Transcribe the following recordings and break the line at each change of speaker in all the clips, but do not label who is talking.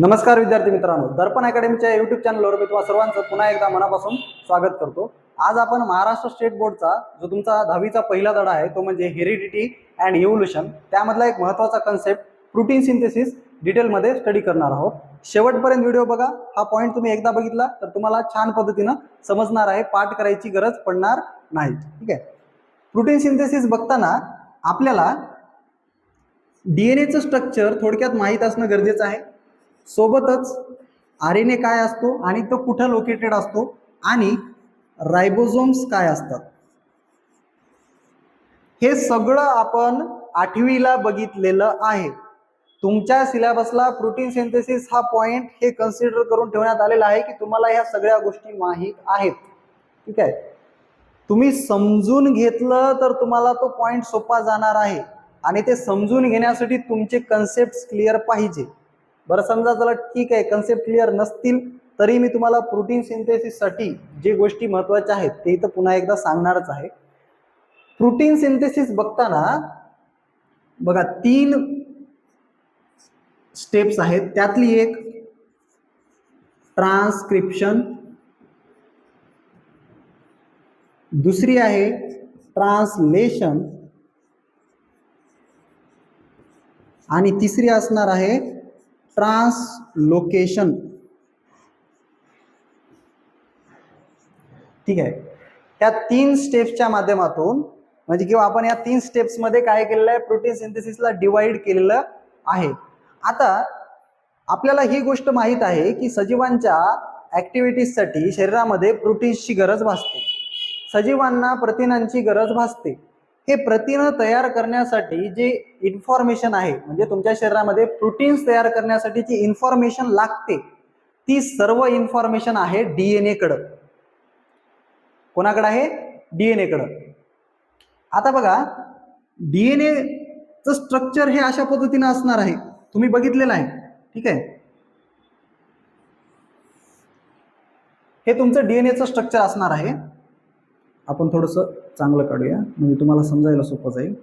नमस्कार विद्यार्थी मित्रांनो दर्पण अकॅडमीच्या युट्यूब चॅनलवर मी तुम्हाला सर्वांचं पुन्हा एकदा मनापासून स्वागत करतो. आज आपण महाराष्ट्र स्टेट बोर्डचा जो तुमचा दहावीचा पहिला धडा आहे तो म्हणजे हेरिडिटी अँड इव्होल्युशन त्यामधला एक महत्त्वाचा कन्सेप्ट प्रोटीन सिंथेसिस डिटेलमध्ये स्टडी करणार आहोत. शेवटपर्यंत व्हिडिओ बघा हा पॉईंट तुम्ही एकदा बघितला तर तुम्हाला छान पद्धतीनं समजणार आहे पाठ करायची गरज पडणार नाही. ठीक आहे? प्रोटीन सिंथेसिस बघताना आपल्याला डी एन एचं स्ट्रक्चर थोडक्यात माहीत असणं गरजेचं आहे. सोबतच आर एन ए काय असतो आणि तो कुठं लोकेटेड असतो आणि रायबोझोम्स काय असतात? हे सगळं आपण आठवीला बघितलेलं आहे. तुमच्या सिलेबसला प्रोटीन सिंथेसिस हा पॉइंट हे कन्सिडर करून ठेवण्यात आलेला आहे की तुम्हाला ह्या सगळ्या गोष्टी माहीत आहेत. ठीक आहे? तुम्ही समजून घेतलं तर तुम्हाला तो पॉइंट सोपा जाणार आहे. आणि ते समजून घेण्यासाठी तुमचे कन्सेप्ट क्लिअर पाहिजे. बरं समजा चला ठीक आहे कन्सेप्ट क्लिअर नसतील तरी मी तुम्हाला प्रोटीन सिंथेसिससाठी जे गोष्टी महत्त्वाच्या आहेत ते इथं पुन्हा एकदा सांगणारच आहे. प्रोटीन सिंथेसिस बघताना बघा तीन स्टेप्स आहेत. त्यातली एक ट्रान्सक्रिप्शन दुसरी आहे ट्रान्सलेशन आणि तिसरी असणार आहे ट्रान्सलोकेशन. ठीक आहे. त्या तीन स्टेप्सच्या माध्यमातून म्हणजे किंवा आपण या तीन स्टेप्समध्ये काय केलेलं आहे? प्रोटीन सिंथेसिसला डिवाइड केलेलं आहे. आता आपल्याला ही गोष्ट माहीत आहे की सजीवांच्या ॲक्टिव्हिटीजसाठी शरीरामध्ये प्रोटीन्सची गरज भासते. सजीवांना प्रथिनांची गरज भासते. हे प्रथिनं तयार करण्यासाठी जे इन्फॉर्मेशन आहे म्हणजे तुमच्या शरीरामध्ये प्रोटीन्स तयार करण्यासाठी जी इन्फॉर्मेशन लागते ती सर्व इन्फॉर्मेशन आहे डीएनए कडं. कोणाकडं आहे? डीएनए कडं. आता बघा डीएनएचं स्ट्रक्चर हे अशा पद्धतीनं असणार आहे. तुम्ही बघितलेलं आहे. ठीक आहे? हे तुमचं डीएनएचं स्ट्रक्चर असणार आहे. आपण थोडंसं चांगलं काढूया. म्हणजे तुम्हाला समजायला सोपं जाईल.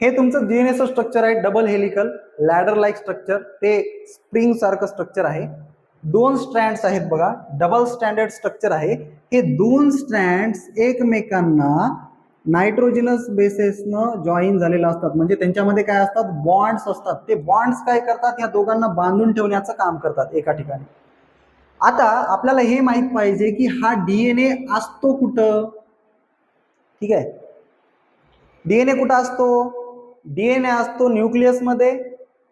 हे तुमचं डी एन एचं स्ट्रक्चर आहे double helical ladder like structure ते स्प्रिंग सारखं स्ट्रक्चर आहे. दोन स्ट्रँड्स आहेत बघा. डबल स्टँडर्ड स्ट्रक्चर आहे. हे दोन स्ट्रँड्स एकमेकांना नायट्रोजिनस बेसेसनं जॉईन झालेलं असतात. म्हणजे त्यांच्यामध्ये काय असतात? बॉन्ड्स असतात. ते बॉन्ड्स काय करतात? या दोघांना बांधून ठेवण्याचं काम करतात एका ठिकाणी. आता आपल्याला हे माहीत पाहिजे की हा डी एन ए असतो कुठं? ठीक आहे? डी एन ए कुठं असतो? डी एन ए असतो न्यूक्लियसमध्ये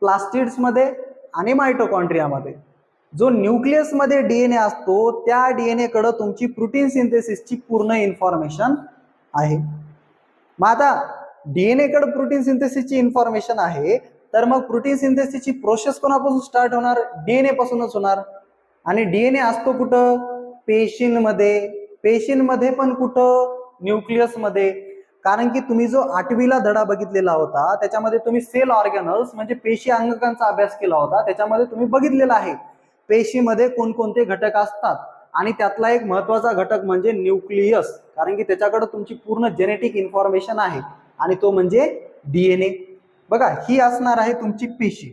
प्लास्टिड्समध्ये आणि मायटोकॉन्ट्रियामध्ये जो न्यूक्लियसमध्ये डी एन ए असतो त्या डी एन एकडं तुमची प्रोटीन सिंथेसिसची पूर्ण इन्फॉर्मेशन आहे. मग आता डी एन एकडं प्रोटीन सिंथेसिसची इन्फॉर्मेशन आहे तर मग प्रोटीन सिंथेसिसची प्रोसेस कोणापासून स्टार्ट होणार? डी एन पासूनच होणार. आणि डीएनए असतो कुठं? पेशींमध्ये. पेशींमध्ये पण कुठं? न्यूक्लियसमध्ये. कारण की तुम्ही जो आठवीला धडा बघितलेला होता त्याच्यामध्ये तुम्ही सेल ऑर्गॅनल्स म्हणजे पेशी अंगकांचा अभ्यास केला होता त्याच्यामध्ये तुम्ही बघितलेला आहे. पेशीमध्ये कोणकोणते घटक असतात? आणि त्यातला एक महत्त्वाचा घटक म्हणजे न्यूक्लियस. कारण की त्याच्याकडे तुमची पूर्ण जेनेटिक इन्फॉर्मेशन आहे. आणि तो म्हणजे डीएनए बघा ही असणार आहे तुमची पेशी.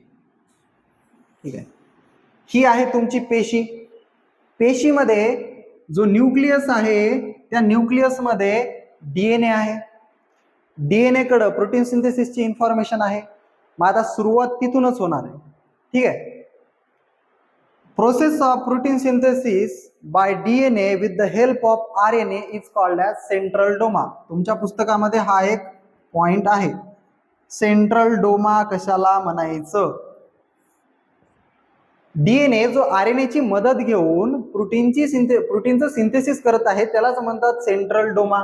ठीक आहे. ही आहे तुमची पेशी. पेशीमध्ये जो न्यूक्लियस आहे त्या न्यूक्लियसमध्ये डीएनए आहे. डीएनए कडं प्रोटीन सिंथेसिसची इन्फॉर्मेशन आहे. मग आता सुरुवात तिथूनच होणार आहे. ठीक आहे? Process of protein synthesis by DNA with the help of R N A is called as central dogma तुमच्या पुस्तकामध्ये हा एक पॉइंट आहे. सेंट्रल डोमा कशाला म्हणायचं? डीएनए जो आर एन एची मदत घेऊन प्रोटीनची सिंथे प्रोटीनचं सिंथेसिस करत आहे त्यालाच म्हणतात सेंट्रल डोमा.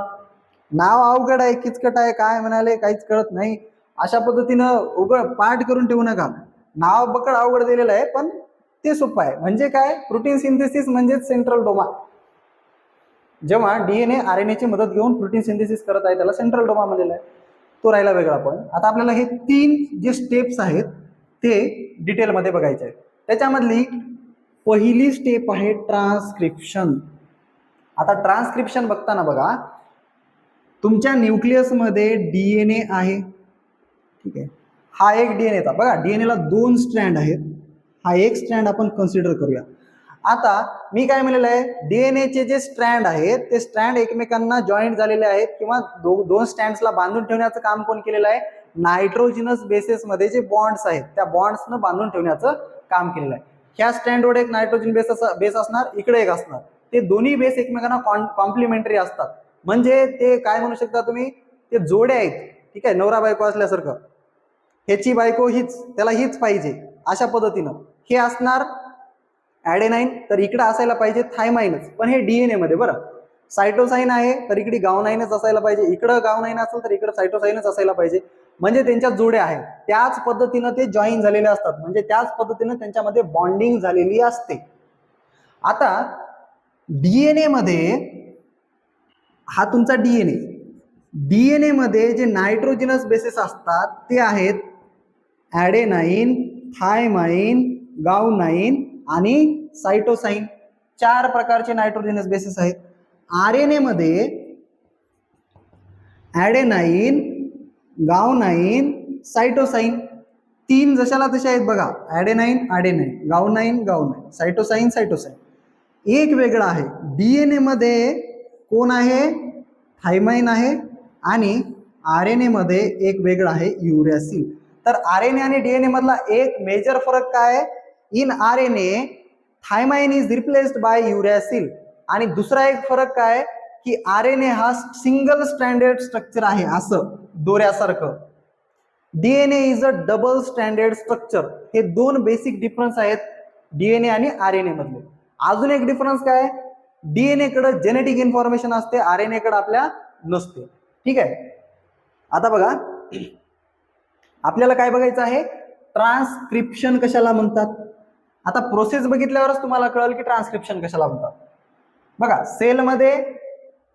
नाव अवघड आहे किचकट आहे काय म्हणाले काहीच कळत नाही. अशा पद्धतीनं उघड पाठ करून ठेवू नका. नाव बकड अवघड दिलेलं आहे पण ते सोपं आहे. म्हणजे काय? प्रोटीन सिंथेसिस म्हणजेच सेंट्रल डोमा. जेव्हा डीएनए आर एन एची मदत घेऊन प्रोटीन सिंथेसिस करत आहे त्याला सेंट्रल डोमा म्हणलेला आहे. तो राहिला वेगळा पण. आता आपल्याला हे तीन जे स्टेप्स आहेत ते डिटेलमध्ये बघायचे आहेत. त्याच्यामधली पहिली स्टेप आहे ट्रान्सक्रिप्शन आता ट्रान्सक्रिप्शन बघताना बघा तुमच्या न्यूक्लियसमध्ये डी एन ए आहे. ठीक आहे? हा एक डी एन एचा बघा डी एन एला दोन स्ट्रँड आहेत. हा एक स्ट्रँड आपण कन्सिडर करूया. आता मी काय म्हणलेलं आहे? डी एन एचे जे स्ट्रँड आहेत ते स्ट्रँड एकमेकांना जॉईंट झालेले आहेत किंवा दो, दोन स्टँड्सला बांधून ठेवण्याचं काम कोण केलेलं आहे? नायट्रोजिनस बेसेसमध्ये जे बॉन्ड्स आहेत त्या बॉन्ड्सनं बांधून ठेवण्याचं काम केलेलं आहे. ह्या स्टँडवर एक नायट्रोजन बेस बेस असणार इकडे एक असणार. ते दोन्ही बेस एकमेकांना कॉम्प्लिमेंटरी असतात. म्हणजे ते काय म्हणू शकता तुम्ही? ते जोडे आहेत. ठीक आहे? नवरा बायको असल्यासारखं. ह्याची बायको हीच त्याला हीच पाहिजे अशा पद्धतीनं. हे असणार ॲडेनाईन तर इकडं असायला पाहिजे थायमाईनच पण हे डीएनए मध्ये बरं. सायटोसाईन आहे तर इकडे गावनाईनच असायला पाहिजे. इकडं गावनाईन असेल तर इकडे सायटोसाईनच असायला पाहिजे. म्हणजे त्यांच्या जोड्या आहेत. त्याच पद्धतीनं ते जॉईन झालेले असतात. म्हणजे त्याच पद्धतीनं त्यांच्यामध्ये बॉन्डिंग झालेली असते. आता डीएनए मध्ये हा तुमचा डीएनए डीएनए मध्ये जे नायट्रोजिनस बेसिस असतात ते आहेत ॲडेनाईन थायमाईन गावनाईन आणि सायटोसाईन चार प्रकारचे नायट्रोजिनस बेसिस आहेत. आर एन एमध्ये ॲडेनाईन गावनाईन सायटोसाईन तीन जशाला तशा आहेत बघा. ॲडेनाईन ॲडेनाईन गावनाईन गावनाईन सायटोसाईन सायटोसाईन एक वेगळा आहे. डी एन एमध्ये कोण आहे? थायमाईन आहे. आणि आर एन एमध्ये एक वेगळं आहे युरियासिन तर आर एन ए आणि डी एन मधला एक मेजर फरक काय आहे? In R N A thymine is replaced by uracil आणि दुसरा एक फरक काय की आर एन ए हा सिंगल स्टँडर्ड स्ट्रक्चर आहे असं दोऱ्यासारखं. DNA is a double standard structure हे दोन बेसिक डिफरन्स आहेत डीएनए आणि आर एन ए मधले. अजून एक डिफरन्स काय? डीएनए कडे जेनेटिक इन्फॉर्मेशन असते आर एन ए कडे आपल्या नसते. ठीक आहे? आता बघा. आपल्याला काय बघायचं आहे? ट्रान्सक्रिप्शन कशाला म्हणतात? आता प्रोसेस बघितल्यावरच तुम्हाला कळेल की ट्रान्सक्रिप्शन कशाला म्हणतात. बघा सेलमध्ये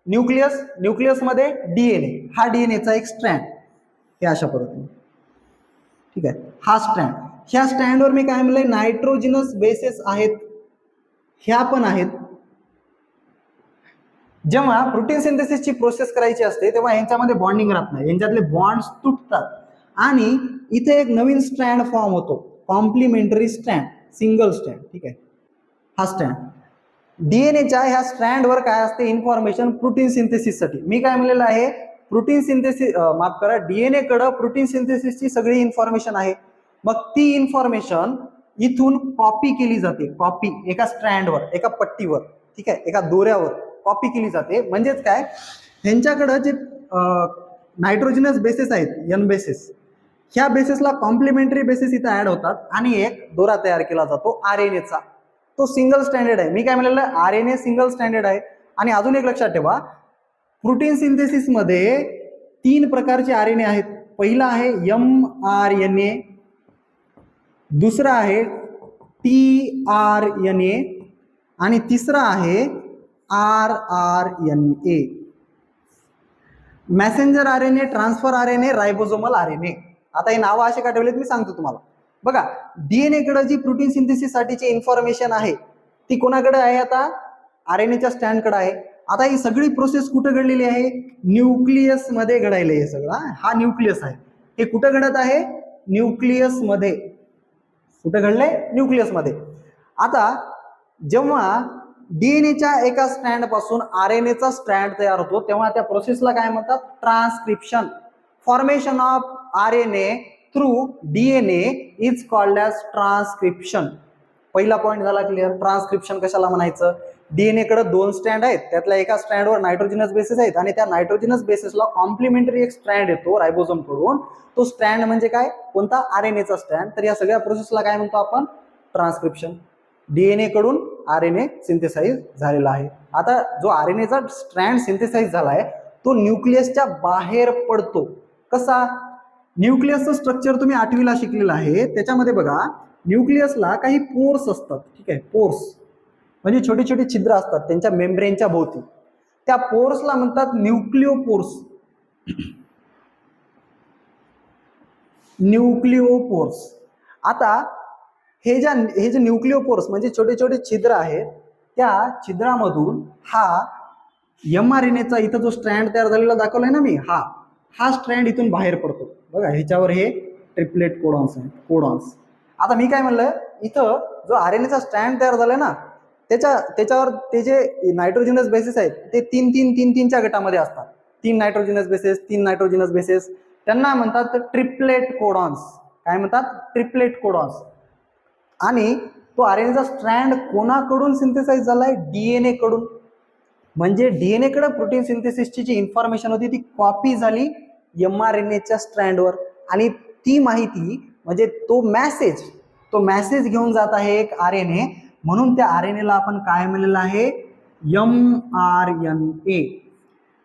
न्यूक्लियस न्यूक्लियसमध्ये डीएनए हा डीएनएचा एक स्ट्रँड हे अशा पद्धतीने. ठीक आहे? हा स्ट्रँड ह्या स्टँडवर मी काय म्हणलंय? नायट्रोजिनस बेसेस आहेत. ह्या पण आहेत. जेव्हा प्रोटीन सिंथेसिसची प्रोसेस करायची असते तेव्हा यांच्यामध्ये बॉन्डिंग राहत नाही. यांच्यातले बॉन्ड्स तुटतात. आणि इथे एक नवीन स्ट्रँड फॉर्म होतो. कॉम्प्लिमेंटरी स्टँड सिंगल स्टँड ठीक आहे? हा स्टँड डीएनएच्या ह्या स्ट्रँडवर काय असते? इन्फॉर्मेशन प्रोटीन सिंथेसिससाठी मी काय म्हणलेलं आहे? प्रोटीन सिंथेसिस माफ करा डीएनए कडं प्रोटीन सिंथेसिसची सगळी इन्फॉर्मेशन आहे. मग ती इन्फॉर्मेशन इथून कॉपी केली जाते. कॉपी एका स्ट्रँडवर एका पट्टीवर ठीक आहे? एका दोऱ्यावर कॉपी केली जाते. म्हणजेच काय? ह्यांच्याकडं जे नायट्रोजिनस बेसिस आहेत यन बेसिस ह्या बेसिसला कॉम्प्लिमेंटरी बेसिस इथं ऍड होतात आणि एक दोरा तयार केला जातो आर एन एचा तो सिंगल स्टँडर्ड आहे. मी काय म्हणलेलं R N A single standard आहे. आणि अजून एक लक्षात ठेवा प्रोटीन सिंथेसिसमध्ये तीन प्रकारचे आर एन ए आहेत. पहिला आहे एम आर एन ए दुसरा आहे टी आर एन ए आणि तिसरा आहे R R N A messenger R N A transfer R N A ribosomal R N A आता हे नावं असे का ठेवलेत मी सांगतो तुम्हाला. बघा डीएनए कडे जी प्रोटीन सिंथेसिस साठीची इन्फॉर्मेशन आहे ती कोणाकडे आहे आता? आर एन एच्या स्टँडकडे आहे. आता ही सगळी प्रोसेस कुठं घडलेली आहे? न्यूक्लियसमध्ये घडायला हे सगळं हा? न्यूक्लियस आहे. हे कुठं घडत आहे? न्यूक्लियसमध्ये. कुठं घडलंय? न्यूक्लियसमध्ये. आता जेव्हा डीएनएच्या एका स्टँडपासून आर एन एचा तयार होतो तेव्हा त्या प्रोसेसला काय म्हणतात? Transcription formation of R N A through DNA is called as transcription पहिला पॉईंट झाला क्लिअर ट्रान्सक्रिप्शन कशाला म्हणायचं? डीएनए कडे दोन स्टँड आहेत. त्यातल्या एका स्टँडवर नायट्रोजिनस बेसिस आहेत आणि त्या नायट्रोजिनस बेसिसला कॉम्प्लिमेंटरी एक स्टँड येतो रायबोझोमकडून. तो स्टँड म्हणजे काय? कोणता? आर एन एचा स्टँड तर या सगळ्या प्रोसेसला काय म्हणतो आपण? ट्रान्सक्रिप्शन डीएनए कडून आर एन ए सिंथेसाईज झालेला आहे. आता जो आर एन एचा स्ट्रँड सिंथेसाईज झाला आहे तो न्यूक्लियसच्या बाहेर पडतो. कसा? न्यूक्लियसचं स्ट्रक्चर तुम्ही आठवीला शिकलेलं आहे. त्याच्यामध्ये बघा न्यूक्लियसला काही पोर्स असतात. ठीक आहे? पोर्स म्हणजे छोटी छोटी छिद्र असतात. त्यांच्या मेम्ब्रेनच्या भोवती. त्या पोर्सला म्हणतात न्यूक्लिओ पोर्स न्यूक्लिओ पोर्स आता हे ज्या हे जे न्यूक्लिओ पोर्स म्हणजे छोटे छोटे छिद्र आहेत त्या छिद्रामधून हा एम आर एन एचा इथं जो स्ट्रँड तयार झालेला दाखवलाय ना मी हा हा स्ट्रँड इथून बाहेर पडतो. बघा ह्याच्यावर हे ट्रिपलेट कोडॉन्स आहेत. कोडॉन्स आता मी काय म्हणलं इथं जो आर एन एचा स्टँड तयार झालाय ना त्याच्या त्याच्यावर ते जे नायट्रोजिनस बेसिस आहेत ते तीन तीन तीन तीनच्या गटामध्ये असतात. तीन नायट्रोजिनस बेसिस तीन नायट्रोजिनस बेसिस त्यांना म्हणतात ट्रिपलेट कोडॉन्स काय म्हणतात? ट्रिपलेट कोडॉन्स आणि तो आर एन एचा स्ट्रँड कोणाकडून सिंथेसाइज झालाय? डीएनए कडून. म्हणजे डीएनए कडे प्रोटीन सिंथेसिसची जी इन्फॉर्मेशन होती ती कॉपी झाली एम आर एन एच्या स्ट्रँडवर आणि ती माहिती म्हणजे तो मॅसेज तो मॅसेज घेऊन जात आहे एक आर एन ए म्हणून त्या आर एन एला आपण काय म्हणलेलं आहे? M R N A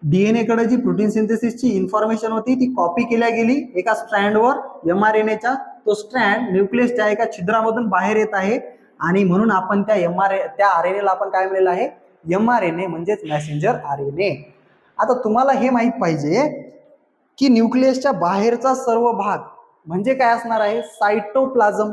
DNA कडे जी प्रोटीन सिंथेसिसची इन्फॉर्मेशन होती ती कॉपी केल्या गेली एका स्ट्रँडवर एम आर एन एच्या तो स्ट्रँड न्यूक्लियसच्या एका छिद्रामधून बाहेर येत आहे. आणि म्हणून आपण त्या एम आर ए त्या आर एन एला आपण काय म्हणलेलं आहे? एम आर एन ए म्हणजेच मॅसेंजर आर एन ए आता तुम्हाला हे माहीत पाहिजे की न्यूक्लियसच्या बाहेरचा सर्व भाग म्हणजे काय असणार आहे? सायटोप्लाझम.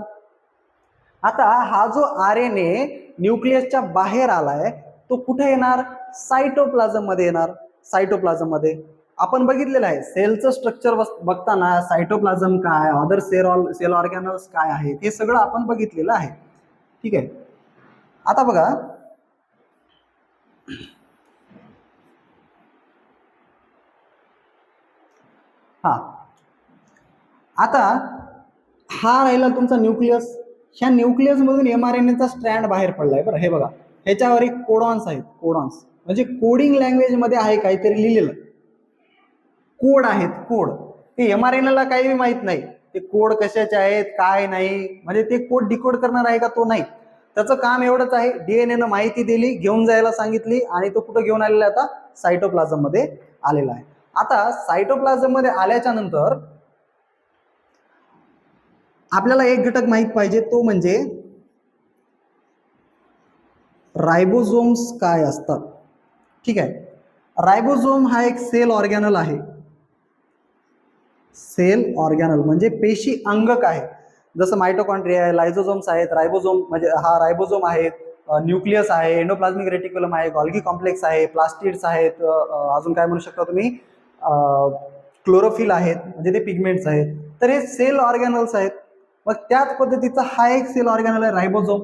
आता हा जो आर एन ए न्यूक्लियसच्या बाहेर आलाय तो कुठे येणार? सायटोप्लाझममध्ये येणार. सायटोप्लाझममध्ये आपण बघितलेलं आहे सेलचं स्ट्रक्चर बघताना सायटोप्लाझम काय अदर सेल सेल ऑर्गॅनल्स काय आहेत हे सगळं आपण बघितलेलं आहे. ठीक आहे? आता बघा हा आता हा राहिला तुमचा न्यूक्लियस. ह्या न्यूक्लियसमधून एम आर एन एचा स्ट्रँड बाहेर पडलाय बरं. हे बघा. ह्याच्यावर एक कोडॉन्स आहेत. कोडॉन्स. म्हणजे कोडिंग लँग्वेजमध्ये आहे काहीतरी लिहिलेलं. कोड आहेत. कोड. ते एम आर एन एला काही माहीत नाही. ते कोड कशाचे आहेत? काय नाही? म्हणजे ते कोड डिकोड करणार आहे का तो नाही. त्याचं काम एवढंच आहे. डीएनए न माहिती दिली घेऊन जायला सांगितली आणि तो कुठं घेऊन आलेला आहे आता? सायटोप्लाझममध्ये आलेला आहे. आता सायटोप्लाझममध्ये आल्याच्यानंतर आपल्याला एक घटक माहीत पाहिजे तो म्हणजे रायबोझोम्स काय असतात? ठीक आहे. रायबोझोम हा एक सेल ऑर्गॅनल आहे. सेल ऑर्गॅनल म्हणजे पेशी अंगक आहे. जसं मायटोकॉन्ट्रिया आहे लायझोझोम्स आहेत रायबोझोम म्हणजे हा रायबोझोम आहे न्यूक्लियस आहे एंडोप्लाझमिक रेटिक्युलम आहे गॉल्गी कॉम्प्लेक्स आहे प्लास्टिड्स आहेत अजून काय म्हणू शकता तुम्ही? क्लोरोफिल आहेत म्हणजे ते पिगमेंट्स आहेत. तर हे सेल ऑर्गॅनल्स आहेत. मग त्याच पद्धतीचा हा एक सेल ऑर्गॅनल आहे रायबोझोम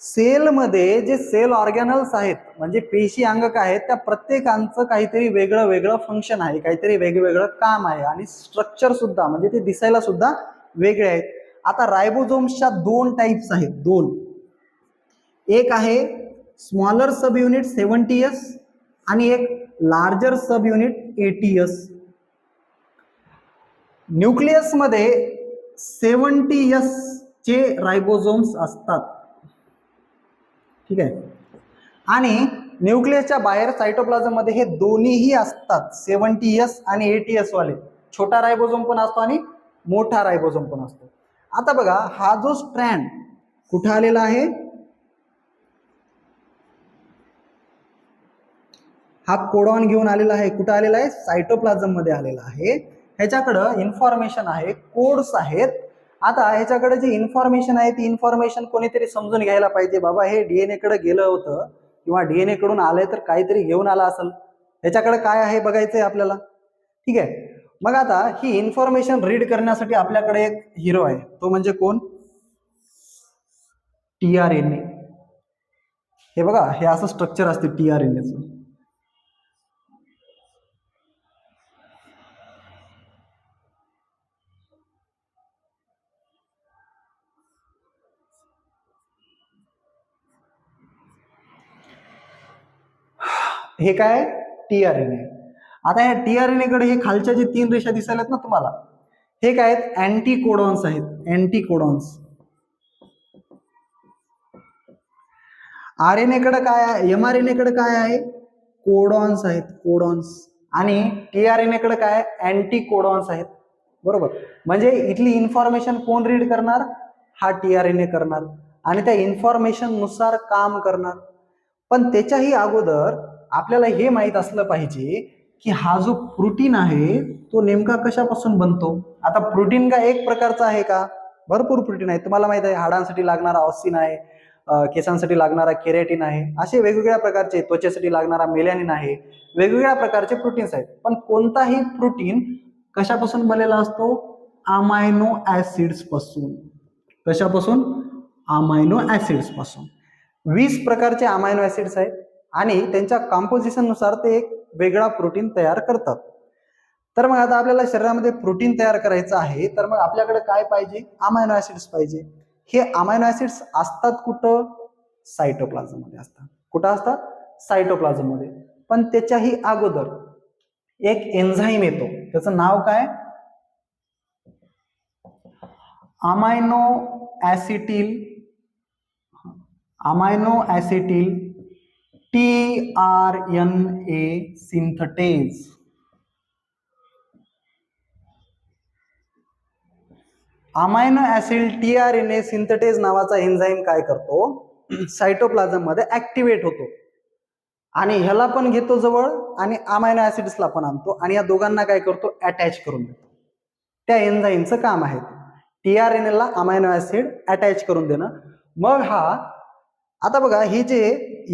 सेलमध्ये जे सेल ऑर्गॅनल्स आहेत म्हणजे पेशी अंगक आहेत त्या प्रत्येकांचं काहीतरी वेगळं वेगळं फंक्शन आहे काहीतरी वेगवेगळं काम आहे आणि स्ट्रक्चर सुद्धा म्हणजे ते दिसायला सुद्धा वेगळे आहेत. आता रायबोझोम्सच्या दोन टाईप्स आहेत दोन. एक आहे smaller sub unit seventy S आणि एक larger sub unit eighty S न्यूक्लियसमध्ये seventy S चे रायबोझोम्स असतात. ठीक आहे? आणि न्यूक्लियसच्या बाहेर सायटोप्लाझममध्ये हे दोन्हीही असतात. सेवन्टी एस आणि एटी एस वाले छोटा रायबोझोम पण असतो आणि मोठा रायबोझोम पण असतो. आता बघा हा जो स्ट्रँड कुठं आलेला आहे? हा कोडॉन घेऊन आलेला आहे. कुठं आलेला आहे? सायटोप्लाझममध्ये आलेला आहे. ह्याच्याकडं इन्फॉर्मेशन आहे कोड्स आहेत. आता ह्याच्याकडे जी इन्फॉर्मेशन आहे ती इन्फॉर्मेशन कोणीतरी समजून घ्यायला पाहिजे. बाबा हे डीएनए कडे गेलं होतं किंवा डीएनए कडून आलंय तर काहीतरी घेऊन आला असेल. ह्याच्याकडे काय आहे बघायचंय आपल्याला? ठीक आहे. मग आता ही इन्फॉर्मेशन रीड करण्यासाठी आपल्याकडे एक हिरो आहे. तो म्हणजे कोण? टी आर एन ए हे बघा हे असं स्ट्रक्चर असते टी आर एन एचं हे काय? टी आर एन ए आता या टी आर एनकडे हे खालच्या जे तीन रेषा दिसायला ना तुम्हाला हे काय आहेत? अँटी कोडॉन्स आहेत. अँटी कोडॉन्स आर एनकडे काय आहे? एम आर एनकडे काय आहे? कोडॉन्स आहेत. कोडॉन्स आणि टी आर एनकडे काय अँटी कोडॉन्स आहेत. बरोबर? म्हणजे इथली इन्फॉर्मेशन कोण रीड करणार? हा टी आर एन ए करणार. आणि त्या इन्फॉर्मेशननुसार काम करणार. पण त्याच्याही अगोदर आपल्याला हे माहीत असलं पाहिजे की हा जो प्रोटीन आहे तो नेमका कशापासून बनतो? आता प्रोटीन का एक प्रकारचा आहे का? भरपूर प्रोटीन आहे. तुम्हाला माहीत आहे हाडांसाठी लागणारा ऑसिन आहे केसांसाठी लागणारा केरेटिन आहे. असे वेगवेगळ्या प्रकारचे त्वचेसाठी लागणारा मेलॅनिन आहे. वेगवेगळ्या प्रकारचे प्रोटीन्स आहेत. पण कोणताही प्रोटीन कशापासून बनलेला असतो? अमायनो ऍसिड्सपासून. कशापासून? अमायनो ऍसिड्सपासून. वीस प्रकारचे अमायनो ऍसिड्स आहेत. आणि त्यांच्या कॉम्पोजिशननुसार ते एक वेगळा प्रोटीन तयार करतात. तर मग आता आपल्याला शरीरामध्ये प्रोटीन तयार करायचं आहे तर मग आपल्याकडे काय पाहिजे? अमायनो ऍसिड्स पाहिजे. हे अमायनो ऍसिड्स असतात कुठं? सायटोप्लाझममध्ये असतात. कुठं असतात? सायटोप्लाझममध्ये पण त्याच्याही अगोदर एक एन्झाईम येतो. त्याचं नाव काय? Amino acetyl amino acetyl T R N A synthetase amino acid T R N A synthetase नावाचा एन्झाईम काय करतो? सायटोप्लाझममध्ये ऍक्टिव्हेट होतो. आणि ह्याला पण घेतो जवळ आणि अमायनो ऍसिड्सला पण आणतो. आणि या दोघांना काय करतो? अटॅच करून देतो. त्या एन्झाईमचं काम आहे टी आर एन एला अमायनो ऍसिड अटॅच करून देणं. मग हा आता बघा ही जे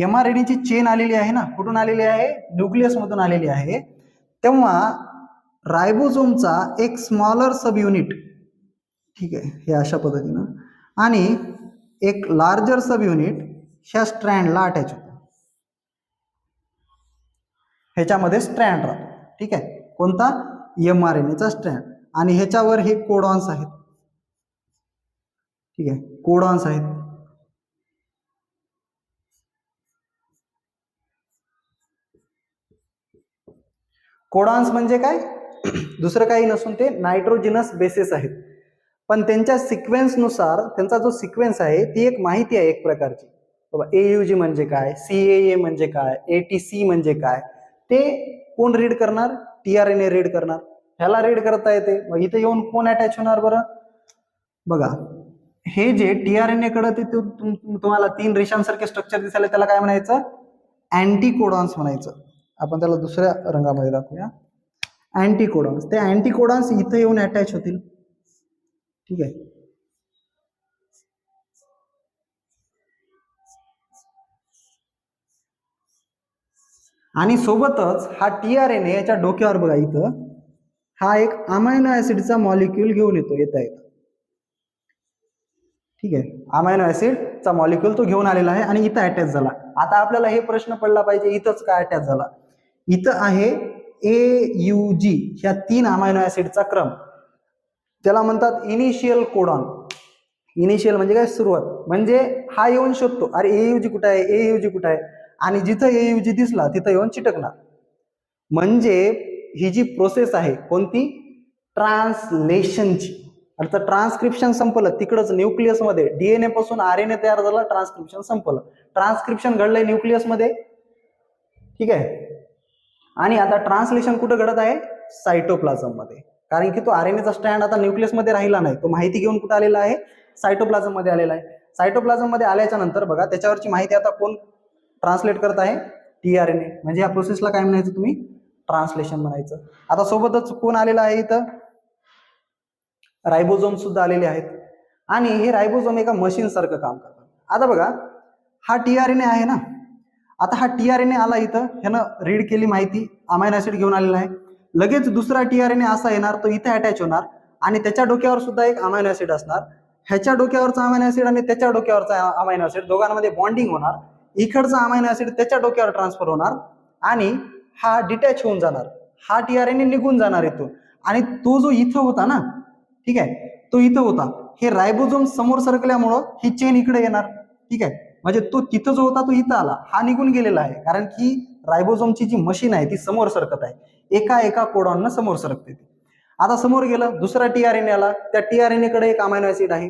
एम आर ची चेन आलेली आहे ना कुठून आलेली आहे? न्यूक्लियस मधून आलेली आहे. तेव्हा रायबोझोमचा एक स्मॉलर सब युनिट ठीक आहे हे अशा पद्धतीनं. आणि एक लार्जर सब युनिट ह्या स्ट्रँडला अटॅच होतो. ह्याच्यामध्ये स्ट्रँड राहतो. ठीक आहे? कोणता? एम आर एन एचा स्ट्रँड आणि ह्याच्यावर हे कोडॉन्स आहेत. ठीक आहे? कोडॉन्स आहेत. कोडॉन्स म्हणजे काय? दुसरं काही नसून ते नायट्रोजिनस बेसिस आहेत. पण त्यांच्या सिक्वेन्सनुसार त्यांचा जो सिक्वेन्स आहे ती एक माहिती आहे एक प्रकारची. बाबा ए यू जी म्हणजे काय? सी ए ए म्हणजे काय? ए टी सी म्हणजे काय? ते कोण रीड करणार? T R N A read करणार. ह्याला रीड करता येते. मग इथे येऊन कोण अटॅच होणार बरं? बघा. हे जे टी आर एन ए कडे ते तुम्हाला तीन रेषांसारखे स्ट्रक्चर दिसायला त्याला काय म्हणायचं? अँटी कोडॉन्स म्हणायचं. आपण त्याला दुसऱ्या रंगामध्ये दाखवूया. अँटीकोडॉन्स ते अँटीकोडॉन्स इथं येऊन अटॅच होतील. ठीक आहे. आणि सोबतच हा टी आर एन ए याच्या डोक्यावर बघा इथं हा एक अमायनो ऍसिडचा मॉलिक्यूल घेऊन येतो येता येता. ठीक आहे. अमायनो ऍसिडचा मॉलिक्यूल तो घेऊन आलेला आहे आणि इथं अटॅच झाला. आता आपल्याला हे प्रश्न पडला पाहिजे इथंच काय अटॅच झाला? इथं आहे ए यू जी ह्या तीन अमायनो ऍसिडचा क्रम. त्याला म्हणतात इनिशियल कोडॉन इनिशियल म्हणजे काय? सुरुवात. म्हणजे हा येऊन शोधतो. अरे ए यू जी कुठं आहे? ए यू जी कुठं आहे? आणि जिथं ए यू जी दिसला तिथं येऊन चिटकणार. म्हणजे ही जी प्रोसेस आहे कोणती? ट्रान्सलेशनची आता ट्रान्सक्रिप्शन संपलं. तिकडंच न्यूक्लियसमध्ये डीएनए पासून आर एन ए तयार झाला ट्रान्सक्रिप्शन संपलं. ट्रान्सक्रिप्शन घडलंय न्यूक्लियसमध्ये ठीक आहे? आणि आता ट्रान्सलेशन कुठं घडत आहे? सायटोप्लाझममध्ये कारण की तो आर एन एचा स्टँड आता न्यूक्लियसमध्ये राहिला नाही. तो माहिती घेऊन कुठं आलेला आहे? सायटोप्लाझममध्ये आलेला आहे. सायटोप्लाझममध्ये आल्याच्यानंतर बघा त्याच्यावरची माहिती आता कोण ट्रान्सलेट करत आहे? टी आर एन ए म्हणजे या प्रोसेसला काय म्हणायचं तुम्ही? ट्रान्सलेशन म्हणायचं. आता सोबतच कोण आलेला आहे इथं? रायबोझोम सुद्धा आलेले आहेत. आणि हे रायबोझोम एका मशीनसारखं काम करतात आता बघा हा टी आर एन ए आहे ना? आता हा टी आर एन ए आला इथं. ह्यानं रीड केली माहिती. अमायन ऍसिड घेऊन आलेला आहे. लगेच दुसरा टी आर एन ए असा येणार तो इथे अटॅच होणार. आणि त्याच्या डोक्यावर सुद्धा एक अमायनो ऍसिड असणार. ह्याच्या डोक्यावरचा अमायनो ऍसिड आणि त्याच्या डोक्यावरचा अमायनो ऍसिड दोघांमध्ये बॉन्डिंग होणार. इकडचा अमायनो ऍसिड त्याच्या डोक्यावर ट्रान्सफर होणार. आणि हा डिटॅच होऊन जाणार. हा टी आर एन ए निघून जाणार इथून. आणि तो जो इथं होता ना ठीक आहे तो इथं होता. हे रायबोझोम समोर सरकल्यामुळं ही चेन इकडे येणार. ठीक आहे. म्हणजे तो तिथं जो होता तो इथं आला. हा निघून गेलेला आहे. कारण की रायबोझोमची जी मशीन आहे ती समोर सरकत आहे. एका एका कोडॉननं समोर सरकते ती. आता समोर गेलं दुसरा टी आर एन आला. त्या टी आर एनकडे एक अमायनो ऍसिड आहे.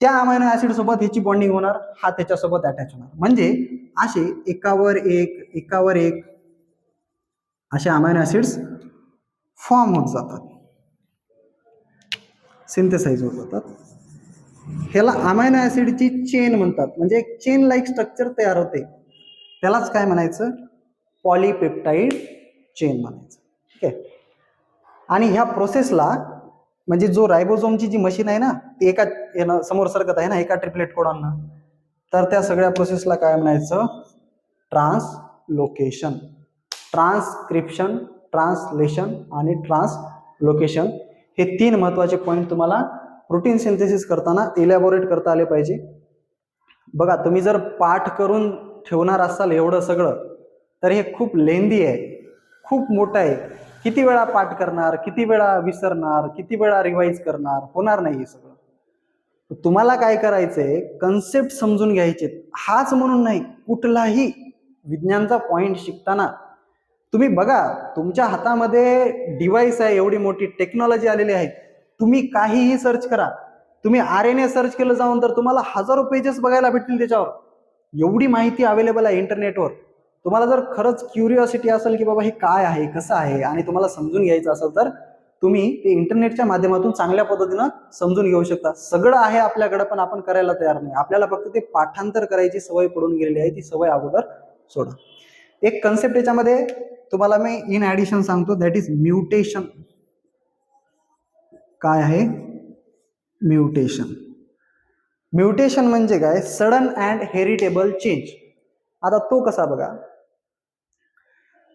त्या अमायनो ऍसिड सोबत ह्याची बॉन्डिंग होणार. हा त्याच्यासोबत अटॅच होणार. म्हणजे असे एकावर एक एकावर एक असे अमायनो ऍसिड्स फॉर्म होत जातात. सिंथेसाइज होत जातात. ह्याला अमायनो ऍसिडची चेन म्हणतात. म्हणजे एक चेन लाईक स्ट्रक्चर तयार होते. त्यालाच काय म्हणायचं? पॉलीपेप्टाईड चेन म्हणायचं. ठीक आहे? आणि ह्या प्रोसेसला म्हणजे जो रायबोझोमची जी मशीन आहे ना ती एका यानं समोर सरकत आहे ना एका ट्रिपलेट कोडांना. तर त्या सगळ्या प्रोसेसला काय म्हणायचं? ट्रान्सलोकेशन ट्रान्सक्रिप्शन ट्रान्सलेशन आणि ट्रान्स लोकेशन हे तीन महत्त्वाचे पॉईंट तुम्हाला प्रोटीन सिंथेसिस करताना इलॅबोरेट करता आले पाहिजे. बघा तुम्ही जर पाठ करून ठेवणार असाल एवढं सगळं तर हे खूप लेंदी आहे खूप मोठं आहे. किती वेळा पाठ करणार किती वेळा विसरणार किती वेळा रिवाईज करणार होणार नाही हे सगळं. तुम्हाला काय करायचंय कन्सेप्ट समजून घ्यायचे हाच म्हणून नाही कुठलाही विज्ञानचा पॉइंट शिकताना. तुम्ही बघा तुमच्या हातामध्ये डिव्हाइस आहे एवढी मोठी टेक्नॉलॉजी आलेली आहे. तुम्ही काहीही सर्च करा. तुम्ही आर एन ए सर्च केलं जाऊन तर तुम्हाला हजारो पेजेस बघायला भेटतील त्याच्यावर. एवढी माहिती अवेलेबल आहे इंटरनेटवर तुम्हाला जर खरंच क्युरिओसिटी असेल की बाबा हे काय आहे कसं आहे आणि तुम्हाला समजून घ्यायचं असेल तर तुम्ही ते इंटरनेटच्या माध्यमातून चांगल्या पद्धतीनं समजून घेऊ शकता. सगळं आहे आपल्याकडे पण आपण करायला तयार नाही. आपल्याला फक्त ते पाठांतर करायची सवय पडून गेलेली आहे. ती सवय अगोदर सोडा. एक कन्सेप्ट याच्यामध्ये तुम्हाला मी इन ऍडिशन सांगतो. दॅट इज म्युटेशन काय आहे? म्युटेशन. म्युटेशन म्हणजे काय? Sudden and heritable change. आता तो कसा बघा.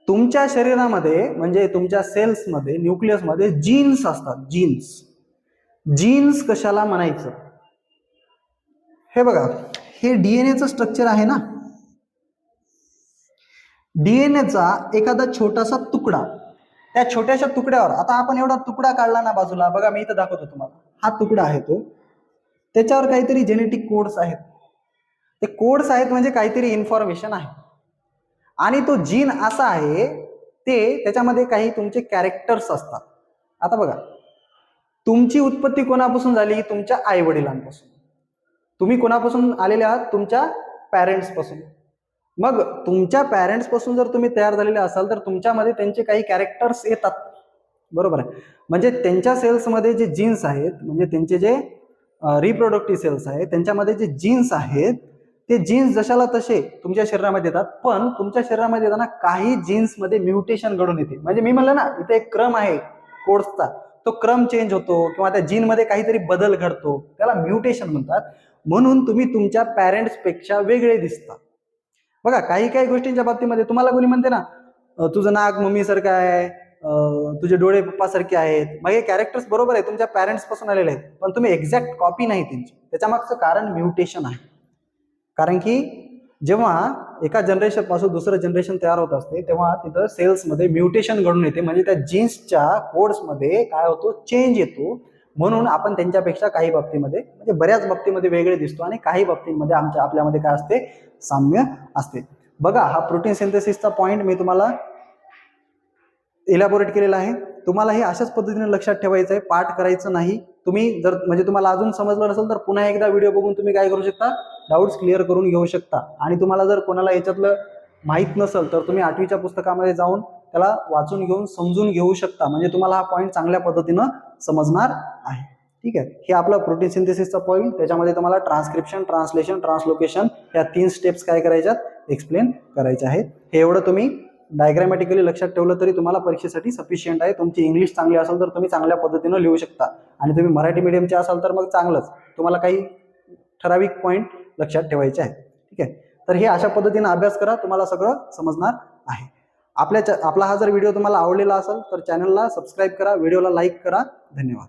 तुमच्या शरीरामध्ये म्हणजे तुमच्या सेल्समध्ये न्यूक्लियसमध्ये जीन्स असतात जीन्स. जीन्स कशाला म्हणायचं? हे बघा हे डीएनएचं स्ट्रक्चर आहे ना? डीएनएचा एखादा छोटासा तुकडा त्या छोट्याशा तुकड्यावर. आता आपण एवढा तुकडा काढला ना बाजूला बघा मी इथं दाखवतो तुम्हाला. हा तुकडा आहे तो. त्याच्यावर काहीतरी जेनेटिक कोड्स आहेत. ते कोड्स आहेत म्हणजे काहीतरी इन्फॉर्मेशन आहे. आणि तो जीन असा आहे ते त्याच्यामध्ये काही तुमचे कॅरेक्टर्स असतात. आता बघा. तुमची उत्पत्ती कोणापासून झाली? तुमच्या आई वडिलांपासून तुम्ही कोणापासून आलेले आहात? तुमच्या पॅरेंट्सपासून मग तुमच्या पॅरेंट्सपासून जर तुम्ही तयार झालेले असाल तर तुमच्यामध्ये त्यांचे काही कॅरेक्टर्स येतात. बरोबर आहे? म्हणजे त्यांच्या सेल्समध्ये जे जीन्स आहेत म्हणजे त्यांचे जे रिप्रोडक्टिव्ह सेल्स आहेत त्यांच्यामध्ये जे जीन्स आहेत ते जीन्स जशाला तसे तुमच्या शरीरामध्ये येतात पण तुमच्या शरीरामध्ये येताना काही जीन्समध्ये म्युटेशन घडून येते. म्हणजे मी म्हणलं ना इथे एक क्रम आहे कोर्सचा तो क्रम चेंज होतो किंवा त्या जीनमध्ये काहीतरी बदल घडतो त्याला म्युटेशन म्हणतात. म्हणून तुम्ही तुमच्या पॅरेंट्सपेक्षा वेगळे दिसता. बघा काही काही गोष्टींच्या बाबतीमध्ये तुम्हाला कोणी म्हणते ना तुझं नाक मम्मीसारखं आहे तुझे डोळे पप्पासारखे आहेत मग हे कॅरेक्टर्स बरोबर आहे तुमच्या पॅरेंट्सपासून आलेले आहेत पण तुम्ही एक्झॅक्ट कॉपी नाही त्यांची. त्याच्या मागचं कारण म्युटेशन आहे. कारण की जेव्हा एका जनरेशनपासून दुसरं जनरेशन तयार होत असते तेव्हा तिथं सेल्समध्ये म्युटेशन घडून येते म्हणजे त्या जीन्सच्या कोड्समध्ये काय होतो चेंज येतो. म्हणून आपण त्यांच्यापेक्षा काही बाबतीमध्ये म्हणजे बऱ्याच बाबतीमध्ये वेगळे दिसतो आणि काही बाबतींमध्ये आमच्या आपल्यामध्ये काय असते? साम्य असते. बघा हा प्रोटीन सिंथेसिसचा पॉईंट मी तुम्हाला इलॅबोरेट केलेला आहे. तुम्हाला हे अशाच पद्धतीने लक्षात ठेवायचं आहे पाठ करायचं नाही. तुम्ही जर म्हणजे तुम्हाला अजून समजलं नसेल तर पुन्हा एकदा व्हिडिओ बघून तुम्ही काय करू शकता? डाऊट्स क्लिअर करून घेऊ शकता. आणि तुम्हाला जर कोणाला याच्यातलं माहीत नसेल तर तुम्ही आठवीच्या पुस्तकामध्ये जाऊन त्याला वाचून घेऊन समजून घेऊ शकता. म्हणजे तुम्हाला हा पॉईंट चांगल्या पद्धतीनं समजणार आहे. ठीक आहे? हे आपलं प्रोटीन सिंथेसिसचा पॉईंट त्याच्यामध्ये तुम्हाला ट्रान्सक्रिप्शन ट्रान्सलेशन ट्रान्सलोकेशन या तीन स्टेप्स काय करायच्यात? एक्सप्लेन करायचे आहेत. हे एवढं तुम्ही डायग्रॅमॅटिकली लक्षात ठेवलं तरी तुम्हाला परीक्षेसाठी सफिशियंट आहे. तुमची इंग्लिश चांगली असेल तर तुम्ही चांगल्या पद्धतीनं लिहू शकता. आणि तुम्ही मराठी मीडियमचे असाल तर मग चांगलंच. तुम्हाला काही ठराविक पॉईंट लक्षात ठेवायचे आहेत. ठीक आहे? तर हे अशा पद्धतीनं अभ्यास करा तुम्हाला सगळं समजणार आहे. आपल्या आपला हा जर व्हिडिओ तुम्हाला आवडलेला असेल तर चॅनलला सबस्क्राईब करा व्हिडिओला लाईक करा. धन्यवाद.